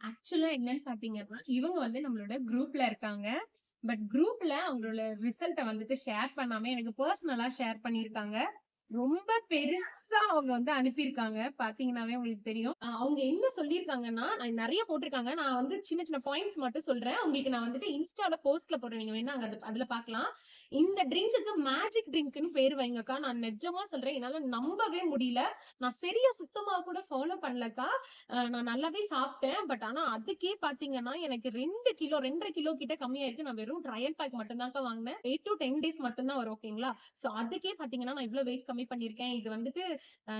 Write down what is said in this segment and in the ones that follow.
ஆக்சுவலா என்னன்னு பாத்தீங்கன்னா இவங்க வந்து நம்மளோட குரூப்ல இருக்காங்க. பட் குரூப்ல அவங்களோட ரிசல்ட்ட வந்துட்டு ஷேர் பண்ணாம எனக்கு பர்சனலா ஷேர் பண்ணிருக்காங்க. ரொம்ப பெருசா அவங்க வந்து அனுப்பியிருக்காங்க. பாத்தீங்கன்னாவே உங்களுக்கு தெரியும். அவங்க என்ன சொல்லியிருக்காங்கன்னா நான் நிறைய போட்டிருக்காங்க. நான் வந்து சின்ன சின்ன பாயிண்ட்ஸ் மட்டும் சொல்றேன். உங்களுக்கு நான் வந்துட்டு இன்ஸ்டால போஸ்ட்ல போடுறேன். நீங்க வேணா அங்க அதுல பாக்கலாம். இந்த ட்ரிங்க்குக்கு மேஜிக் ட்ரிங்க்னு பேர் வைங்கக்கா. நான் நிஜமா சொல்றேன். என்னால நம்பவே முடியல. நான் சரியா சுத்தமா கூட ஃபாலோ பண்ணலக்கா. நான் நல்லாவே சாப்பிட்டேன். பட் ஆனா அதுக்கே பாத்தீங்கன்னா எனக்கு ரெண்டு கிலோ ரெண்டரை கிலோ கிட்ட கம்மியாயிருக்கு. நான் வெறும் ட்ரையல் பேக் மட்டும் வாங்கினேன். எயிட் டு டென் டேஸ் மட்டும் தான் வரும் ஓகேங்களா சோ அதுக்கே பாத்தீங்கன்னா நான் இவ்வளவு வெயிட் கம்மி பண்ணிருக்கேன் இது வந்துட்டு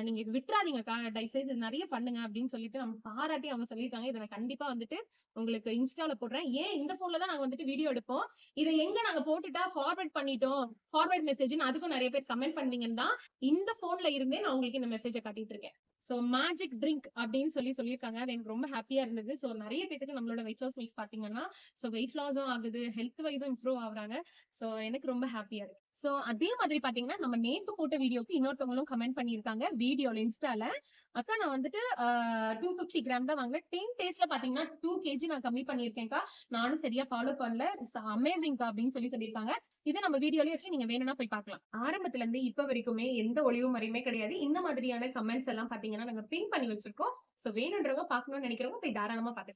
நீங்க விட்டுறாதீங்க. தயவுசெய்து நிறைய பண்ணுங்க அப்படின்னு சொல்லிட்டு நம்ம பாராட்டி அவங்க சொல்லியிருக்காங்க. இதை நான் கண்டிப்பா வந்துட்டு உங்களுக்கு இன்ஸ்டால போடுறேன். ஏன் இந்த போன்ல தான் நாங்க வந்துட்டு வீடியோ எடுப்போம்? இதை எங்க நாங்க போட்டுட்டா ஃபார்வர்ட் பண்ணிட்டோம்? ஃபார்வர்ட் மெசேஜ்னு அதுக்கும் நிறைய பேர் கமெண்ட் பண்ணுவீங்கன்னு தான் இந்த போன்ல இருந்தே நான் உங்களுக்கு இந்த மெசேஜை காட்டிட்டு இருக்கேன். சோ மேஜிக் ட்ரிங்க் அப்படின்னு சொல்லி சொல்லியிருக்காங்க. அது எனக்கு ரொம்ப ஹாப்பியா இருந்தது. சோ நிறைய பேருக்கு நம்மளோட வெயிட் லாஸ் மிக்ஸ் பாத்தீங்கன்னா சோ வெயிட் லாஸும் ஆகுது ஹெல்த் வைஸும் இம்ப்ரூவ் ஆகுறாங்க. சோ எனக்கு ரொம்ப ஹாப்பியா இருக்கு. சோ அதே மாதிரி பாத்தீங்கன்னா நம்ம நேத்து போட்ட வீடியோக்கு இன்னொருத்தவங்களும் கமெண்ட் பண்ணியிருக்காங்க. வீடியோல இன்ஸ்டால அக்கா நான் வந்துட்டு டூ பிப்டி கிராம் தான் வாங்கினேன். டென் டேஸ்ல பாத்தீங்கன்னா டூ கேஜி நான் கம்மி பண்ணிருக்கேன்க்கா நானும் சரியா ஃபாலோ பண்ணல. அமேசிங்க்கா அப்படின்னு சொல்லி சொல்லியிருக்காங்க. இது நம்ம வீடியோலயே வச்சு நீங்க வேணும்னா போய் பார்க்கலாம். ஆரம்பத்துல இருந்து இப்ப வரைக்குமே எந்த ஒளிவு மறையுமே கிடையாது. இந்த மாதிரியான கமெண்ட்ஸ் எல்லாம் பாத்தீங்கன்னா நாங்க பின் பண்ணி வச்சிருக்கோம். சோ வேணுன்றவங்க பாக்கணும்னு நினைக்கிறவங்க போய் தாராளமா பாத்து